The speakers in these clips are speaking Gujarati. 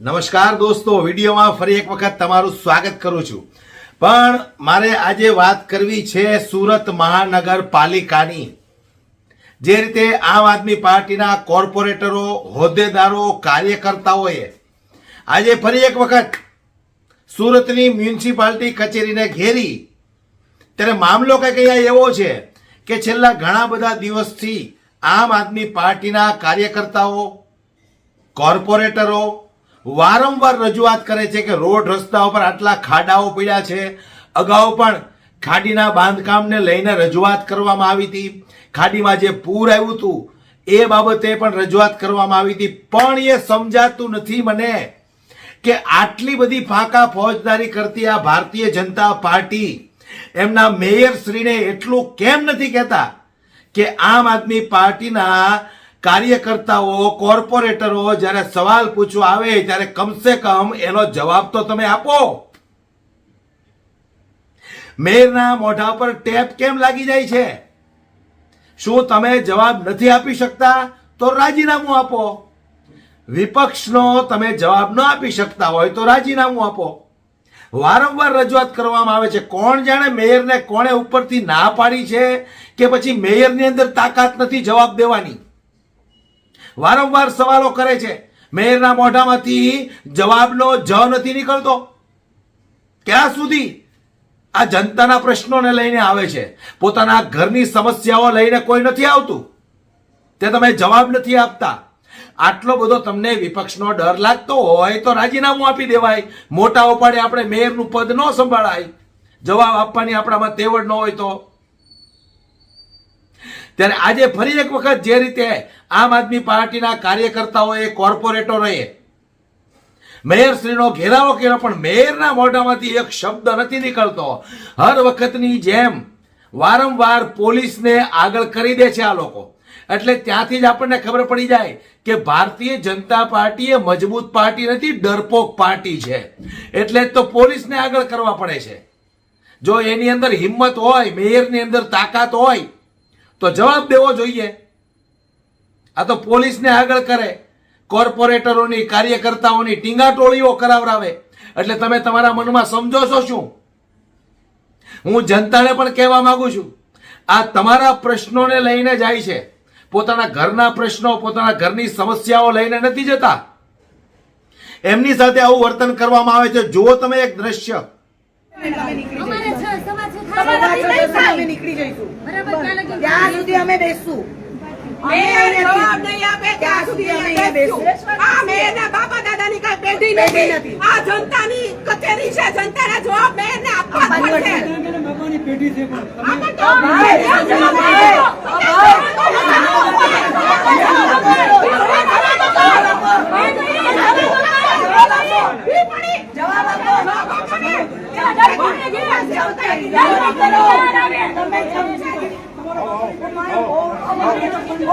નમસ્કાર દોસ્તો, વિડીયોમાં ફરી એક વખત તમારું સ્વાગત કરું છું. પણ મારે આજે વાત કરવી છે સુરત મહાનગરપાલિકાની. જે રીતે આમ આદમી પાર્ટીના કોર્પોરેટરો, હોદ્દેદારો, કાર્યકર્તાઓએ આજે ફરી એક વખત સુરતની મ્યુનિસિપાલિટી કચેરીને ઘેરી. ત્યારે મામલો કંઈક અહીંયા એવો છે કે છેલ્લા ઘણા બધા દિવસથી આમ આદમી પાર્ટીના કાર્યકર્તાઓ, કોર્પોરેટરો વારંવાર રજૂઆત કરે છે કે રોડ રસ્તા ઉપર આટલા ખાડાઓ પડ્યા છે. અગાઉ પણ ખાડીના બાંધકામને લઈને રજૂઆત કરવામાં આવી હતી. ખાડીમાં જે પૂર આવ્યું હતું, એ બાબતે પણ રજૂઆત કરવામાં આવી હતી. પણ એ સમજાતું નથી મને કે આટલી બધી ફાંકા ફોજદારી કરતી આ ભારતીય જનતા પાર્ટી, એમના મેયર શ્રીને એટલું કેમ નથી કહેતા કે આમ આદમી પાર્ટીના કાર્યકર્તાઓ, કોર્પોરેટરો જ્યારે સવાલ પૂછવા આવે, ત્યારે કમસે કમ એનો જવાબ તો તમે આપો. મેયરના મોઢા પર ટેપ કેમ લાગી જાય છે? શું તમે જવાબ નથી આપી શકતા? તો રાજીનામું આપો. વિપક્ષનો તમે જવાબ ન આપી શકતા હોય, તો રાજીનામું આપો. વારંવાર રજૂઆત કરવામાં આવે છે, કોણ જાણે મેયરને કોણે ઉપરથી ના પાડી છે કે પછી મેયરની અંદર તાકાત નથી જવાબ દેવાની? વારંવાર સવાલો કરે છે. મેયરના મોઢામાંથી જવાબનો જ નથી નીકળતો. ક્યાં સુધી? આ જનતાના પ્રશ્નોને લઈને આવે છે. પોતાના ઘરની સમસ્યાઓ લઈને કોઈ નથી આવતું. તે તમે જવાબ નથી આપતા. આટલો બધો તમને વિપક્ષનો ડર લાગતો હોય તો રાજીનામું આપી દેવાય. મોટા ઉપાડે આપણે મેયરનું પદ ન સંભાળાય. જવાબ આપવાની આપણામાં તેવડ ન હોય તો ત્યારે આજે ફરી એક વખત જે રીતે આમ આદમી પાર્ટીના કાર્યકર્તાઓએ, કોર્પોરેટરોએ મેયરશ્રીનો ઘેરાવો કર્યો, પણ મેયરના મોઢામાંથી એક શબ્દ નથી નીકળતો. હર વખતની જેમ વારંવાર પોલીસને આગળ કરી દે છે આ લોકો. એટલે ત્યાંથી જ આપણને ખબર પડી જાય કે ભારતીય જનતા પાર્ટી એ મજબૂત પાર્ટી નથી, ડરપોક પાર્ટી છે. એટલે તો પોલીસને આગળ કરવા પડે છે. જો એની અંદર હિંમત હોય, મેયરની અંદર તાકાત હોય તો જવાબ દેવો જોઈએ. આ તો પોલીસને આગળ કરે. કોર્પોરેટરોની, કાર્યકર્તાઓની ટીંગાટોળીઓ કરાવરાવે. એટલે તમે તમારા મનમાં સમજો છો શું? હું જનતાને પણ કહેવા માંગુ છું, આ તમારા પ્રશ્નોને લઈને જાય છે. પોતાના ઘરના પ્રશ્નો, પોતાના ઘરની સમસ્યાઓ લઈને નથી જતા. એમની સાથે આવું વર્તન કરવામાં આવે છે. જુઓ તમે એક દ્રશ્ય. અમે. નીકળી જઈશું. બરાબર, ત્યાં સુધી અમે બેસશું. જવાબ આપે. ત્યાં સુધી અમે અહીંયા બેસશું. બેસશું. આ મેયરના બાપા દાદાની કાંઈ પેઢી પેઢી નથી. નથી. આ જનતાની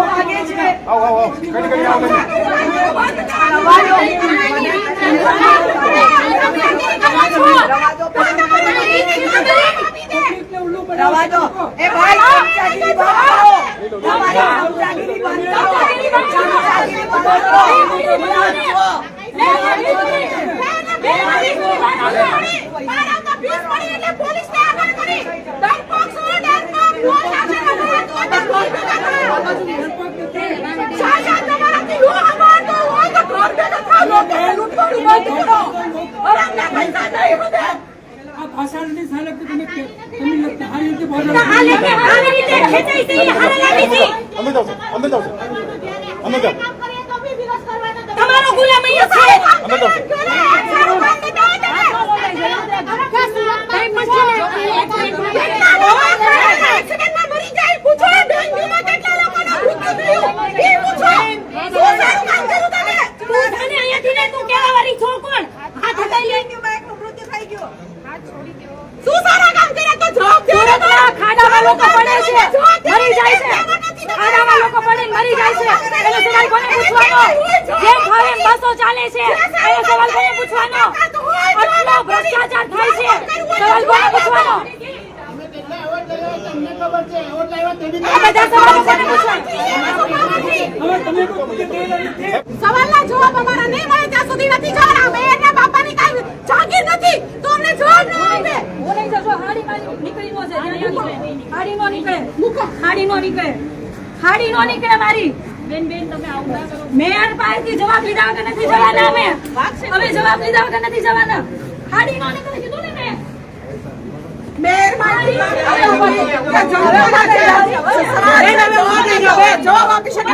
કચેરી છે જનતાના જવાબ મેયરને આપવા જ આપવા જ પડશે. બાબાની પેઢી છે પણ આપો તો. ત્યાં જવાબ આપો. જવાબ આપો તમે સમજાવી તમારો બહુ બહુ આગે છે રવા દો એ ભાઈ ચમચાગીરી બંધ કરો તમારી ચમચાગીરી બંધ કરો ચમચાગીરી બંધ કરો આ ભાષણની સાલક તો તમે કે- તમે લગતા આ રીતે બોલો આ લેકે આવી રીતે ખેંચાઈ છે, હારે લાગી છે. અમે જાવ અમે જાવ અમે જાવ તમારો ગુલામ અહીંયા છે. અમે જાવ તું તું કેવાવાળી છો કોણ? હાથ હટાઈ લે. શું સારા કામ કર્યા? તો જવાબ દે રે સુરતમાં ખાડામાં લોકો પડે છે? મરી જાય છે. ખાડામાં લોકો પડે મરી જાય છે. એનો સવાલ કોને પૂછવાનો? જે ફાવે બસો ચાલે છે એનો સવાલ કોને પૂછવાનો? આટલો ભ્રષ્ટાચાર થાય છે. સવાલ કોને પૂછવાનો? આ બધા સવાલો કોને પૂછવાના? હવે તમે કોઈ કે જાગીર નથી! તો અમને જવાબ ન આપે! બોલે છે હાડી મારી નીકળી નો હાડી નો નીકળે. મૂકો. હાડી નો નીકળે. હાડી નો નીકળે. મારી. બેન બેન તમે આવું ના કરો. મેયર પાસેથી જવાબ લીધા વગર નથી જવાના અમે. હવે જવાબ લીધા વગર નથી જવાના. હાડી નો નીકળે કીધું ને મેં. મેયર જવાબ આપી શકે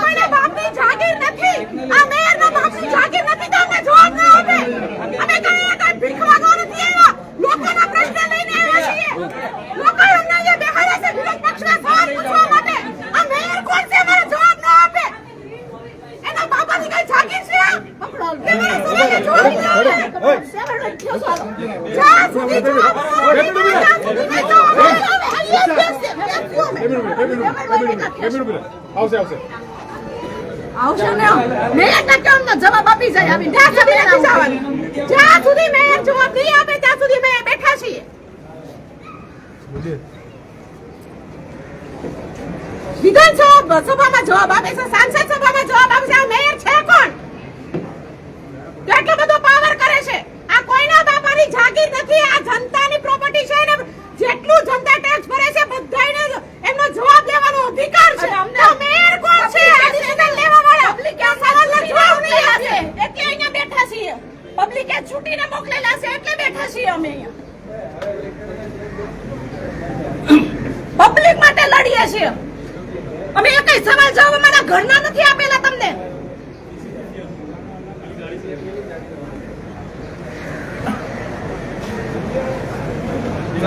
આવશે ને મેયર ને કેમ ન જવાબ આપી જાય આવી ત્યાં સુધી નથી જવાનું. જ્યાં સુધી મેયર જવાબ નહીં આપે ત્યાં સુધી અમે બેઠા છીએ. વિધાનસભા સભામાં જવાબ આપે છે સાંસદ સભામાં જવાબ આપે છે આ મેયર છે કોણ? કેટલો બધો પાવર કરે છે. આ કોઈના બાપાની જાગીર નથી આ જનતાની પ્રોપર્ટી છે ને જેટલું જનતા ટેક્સ ભરે છે બધાયને એમનો જવાબ લેવાનો અધિકાર છે. મેયર કોણ છે? આ ડિસિઝન લેવા વાળા પબ્લિક આ સવાલનો જવાબ નહીં આપે એટલે અહીંયા બેઠા છીએ પબ્લિકે છૂટીને મોકલેલા છે એટલે બેઠા છીએ પબ્લિક માટે લડીએ છીએ. અમે એકય સવાલ જવાબ અમારા ઘરના નથી આપેલા તમને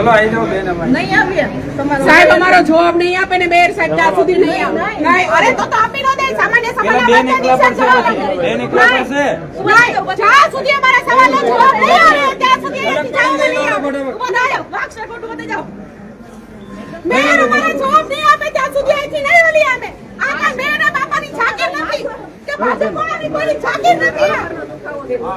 નહીં આવીએ સાહેબ અમારો જવાબ નહીં આપે ને મેયર સાહેબ ત્યાં સુધી નહીં આવે નહીં. અરે તો તો આપી નો દે. સામાન્ય સવાલ બે નીકળા પડશે. બે નીકળા છે. જ્યાં સુધી અમારા સવાલનો જવાબ નહીં આવે ત્યાં સુધી જવાનું નહીં આવે. ઊભો વાક્ષ. વાઘ સાહેબ, જાઓ. મેયર અમારો જવાબ નહીં આપે ત્યાં સુધી અહીંથી નહીં ઓલી અમે આ બાપાની જાગીર નથી. કે ભાજપ વાળાની કોઈ જાગીર નથી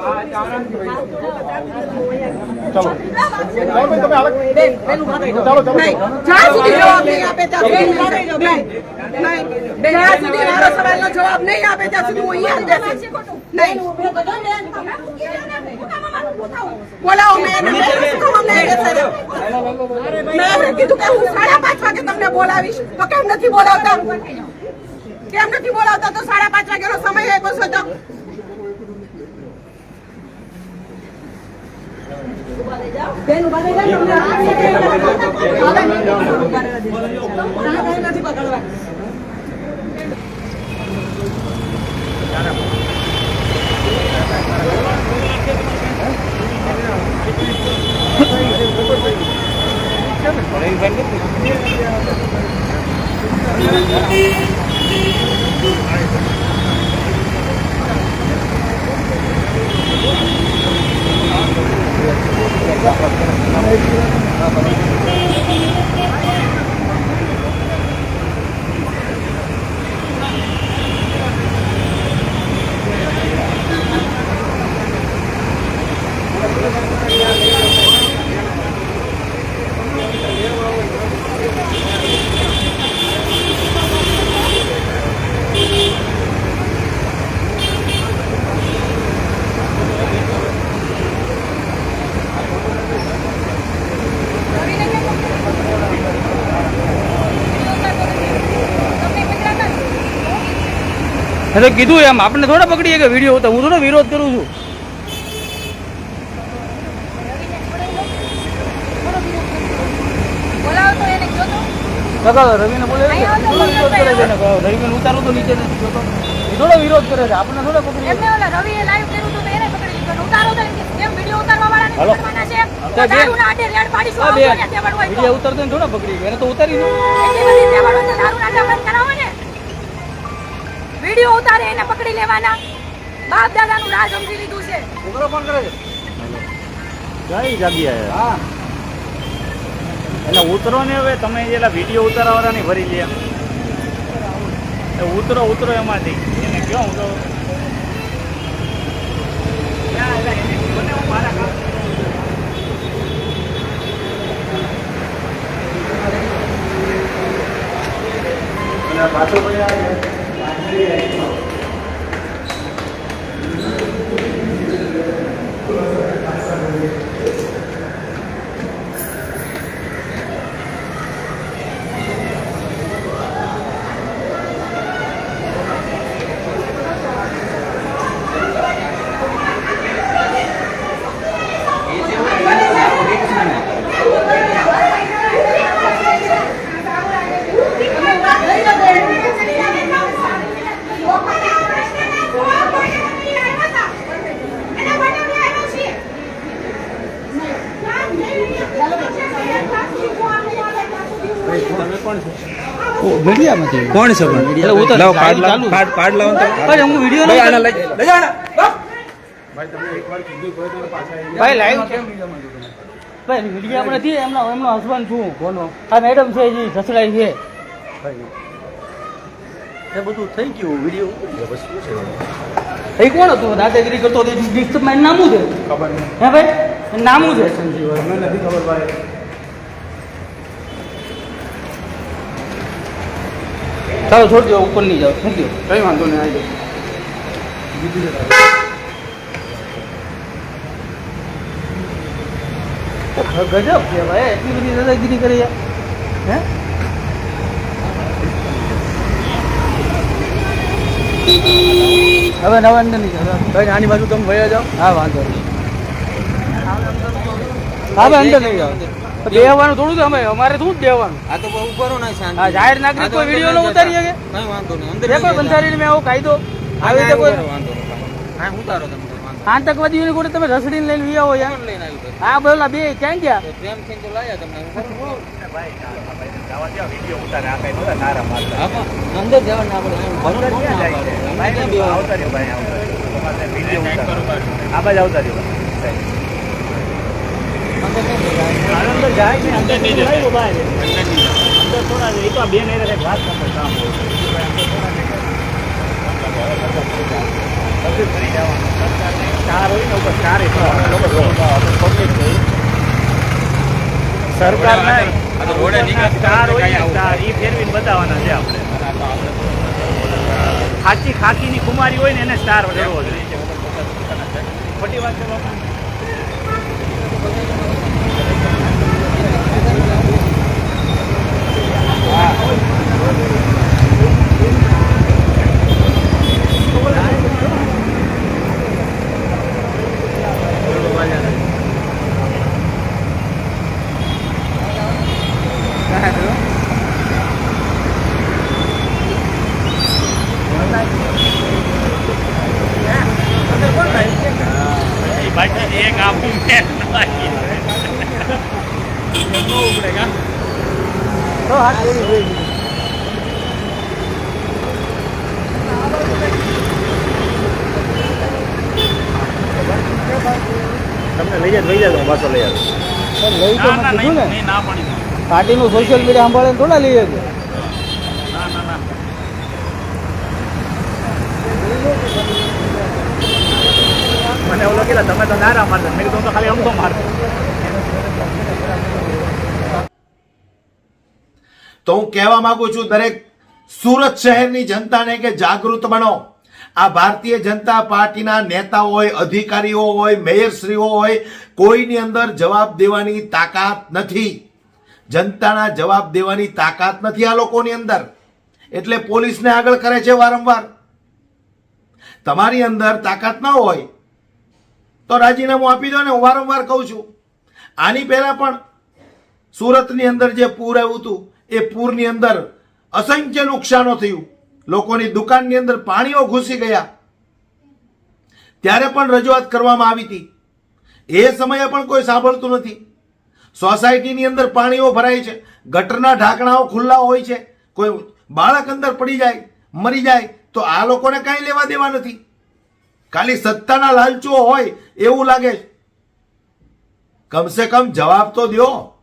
જવાબ નહીં આપે ત્યાં સુધી હું બોલાવો મેં કીધું કે હું સાડા પાંચ વાગે તમને બોલાવીશ. તો કેમ નથી બોલાવતા? કેમ નથી બોલાવતા? તો સાડા પાંચ વાગ્યાનો સમય આપ્યો છે તો. બેન ઊભા થઈ તમને નથી પકડવા. એટલે કીધું એમ આપણે થોડા પકડીએ કે વીડિયો તો હું થોડો વિરોધ કરું છું. રવિને બોલે રવિને ઉતારો તો નીચે થોડો વિરોધ કરે છે આપણે થોડા પકડીએ રવિએ લાઈવ કર્યું તો એને પકડી લીધો ને ઉતારો તો એમ ઉતારવા વાળાને હાલો. ઉતારતો થોડા પકડી એને તો દો. એટલી બધી તો બંધ કરાવો ને વીડિયો ઉતારે એને પકડી લેવાના. બાપ દાદાનું રાજ સમજી લીધું છે. છોકરો ફોન કરે છે. કઈ જગ્યાએ હા. એટલે ઉતરો ને હવે તમે જેલા વીડિયો ઉતારવાળાની ભરી લે એ ઉતરો ઉતરો એમાંથી. એને કયો હું તો ક્યાં એટલે એને કીધું ને હું મારા કામ પાછો ભાઈ મીડિયામાંથી કોણ છે પણ? એટલે હું તો લાવ કાર્ડ લાવો ચાલુ કાર્ડ હું વિડિયો લઈ આના લઈ લઈ આના. ભાઈ, નહીં આને લઈ લઈ જાઓ. આને. ભાઈ લાઈવ છે. ભાઈ મીડિયા નથી એમનો એમનો હસબન્ડ છું. કોનો આ મેડમ છે જે સસરાઈ છે. એ બધું થઈ ગયું વીડિયો એ કોણ હતું? દાદાગીરી કરતો હતો. ડિસ્ટર્બ નામું છે. ખબર નહીં. હે ભાઈ? નામું છે. અમને નથી ખબર ભાઈ. ચાલો છોડી દો ઉપર નહીં જાઓ. થેન્ક યુ કઈ વાંધો નહીં આવી ગજબ છે ભાઈ એટલી બધી દાદાગીરી કરી. હે? હવે નવા અંદર નહીં જાઓ. ભાઈ આની બાજુ તમે વયા જાઓ. હા વાંધો નહીં. હા ભાઈ અંદર નહીં જાઓ. દેવાનું થોડું અમે અમારે શું જ દેવાનું આ તો બહુ કરો ને શાંતિ. જાહેર નાગરિક કોઈ વીડિયો ન ઉતારી શકે કઈ વાંધો નહીં અંદર પેપર બંધારીને મેં આવો કાયદો. આવી રીતે કોઈ વાંધો નહીં હા ઉતારો તમે આતંકવાદીઓની કોઈ તમે રસડીને લઈને વી આવો યાર. લઈને આવ્યું હા બોલા બે ક્યાં ગયા? પ્રેમથી તો લાયા તમને કઈ અંદર ભરો ને ઉતારો. આ બાજુ આવતા રહ્યો અંદર સરકાર ફેરવીને બતાવવાના છે આપણે ખાચી ખાકીની કુમારી હોય ને એને સ્ટાર જોઈએ. ખોટી વાત છે બાપા એ ભાઈ એક આપું મેં તો હાથ જોડી જોઈ તમને લઈ જાય લઈ જાય પાછો લઈ આવે. લઈ તો ના ના કીધું ને. ના પાડી. પાર્ટીનું સોશિયલ મીડિયા સાંભળે થોડા લઈ ના ના ના. મને એવું લાગેલા તમે તો નારા મારતા. મેં કીધું તો ખાલી અમથો મારતો. તો હું કહેવા માંગુ છું, દરેક સુરત શહેરની જનતાને કે જાગૃત બનો. આ ભારતીય જનતા પાર્ટીના નેતાઓ હોય, અધિકારીઓ હોય, મેયરશ્રીઓ હોય, કોઈની અંદર જવાબ દેવાની તાકાત નથી. જનતાના જવાબ દેવાની તાકાત નથી આ લોકોની અંદર. એટલે પોલીસને આગળ કરે છે વારંવાર. તમારી અંદર તાકાત ન હોય, તો રાજીનામું આપી દો ને હું વારંવાર કહું છું. આની પહેલા પણ સુરતની અંદર જે પૂર આવ્યું હતું એ પૂરની અંદર અસંખ્ય નુકસાનો થયું. લોકોની દુકાનની અંદર પાણીઓ ઘૂસી ગયા. ત્યારે પણ રજૂઆત કરવામાં આવી હતી. એ સમયે પણ કોઈ સાંભળતું નથી. સોસાયટીની અંદર પાણીઓ ભરાય છે. ગટરના ઢાંકણાઓ ખુલ્લા હોય છે. કોઈ બાળક અંદર પડી જાય, મરી જાય, તો આ લોકોને કાંઈ લેવા દેવા નથી. ખાલી સત્તાના લાલચુઓ હોય એવું લાગે કમસે કમ જવાબ તો દ્યો.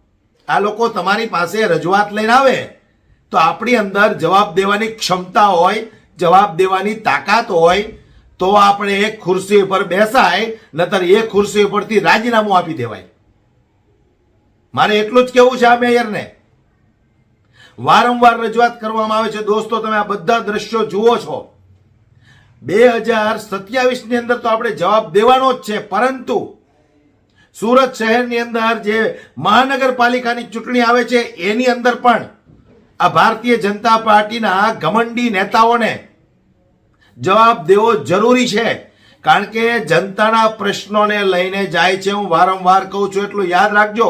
આ લોકો તમારી પાસે રજૂઆત લઈને આવે, તો આપણી અંદર જવાબ દેવાની ક્ષમતા હોય, જવાબ દેવાની તાકાત હોય, તો આપણે એક ખુરશી ઉપર બેસાય, નતર એ ખુરશી ઉપરથી રાજીનામું આપી દેવાય. મારે એટલું જ કેવું છે આ મેયરને. વારંવાર રજૂઆત કરવામાં આવે છે, દોસ્તો, તમે આ બધા દ્રશ્યો જુઓ છો. બે હજાર સત્યાવીસની અંદર તો આપણે જવાબ દેવાનો જ છે, પરંતુ સુરત શહેરની અંદર જે મહાનગરપાલિકાની ચૂંટણી આવે છે, એની અંદર પણ આ ભારતીય જનતા પાર્ટીના ઘમંડી નેતાઓને જવાબ દેવો જરૂરી છે. કારણ કે જનતાના પ્રશ્નોને લઈને જાય છે, હું વારંવાર કહું છું, એટલું યાદ રાખજો.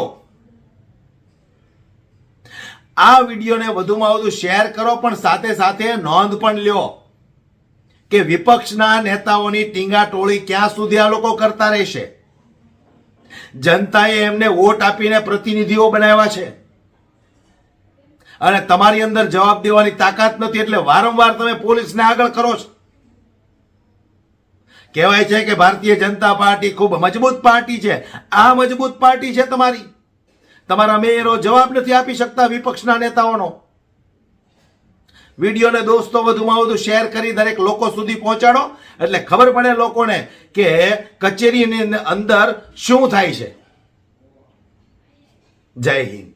આ વિડીયોને વધુમાં વધુ શેર કરો, પણ સાથે સાથે નોંધ પણ લ્યો કે વિપક્ષના નેતાઓની ટીંગા ટોળી ક્યાં સુધી આ લોકો કરતા રહેશે? જનતાએ એમને વોટ આપીને પ્રતિનિધિઓ બનાવ્યા છે. અને તમારી અંદર જવાબ દેવાની તાકાત નથી એટલે વારંવાર તમે પોલીસને આગળ કરો છો. કહેવાય છે કે ભારતીય જનતા પાર્ટી ખૂબ મજબૂત પાર્ટી છે. આ મજબૂત પાર્ટી છે તમારી. તમારા મેયરો જવાબ નથી આપી શકતા વિપક્ષના નેતાઓનો. વિડીયોને દોસ્તો વધુમાં વધુ શેર કરી દરેક લોકો સુધી પહોંચાડો. એટલે ખબર પડે લોકોને કે કચેરીની અંદર શું થાય છે. જય હિન્દ.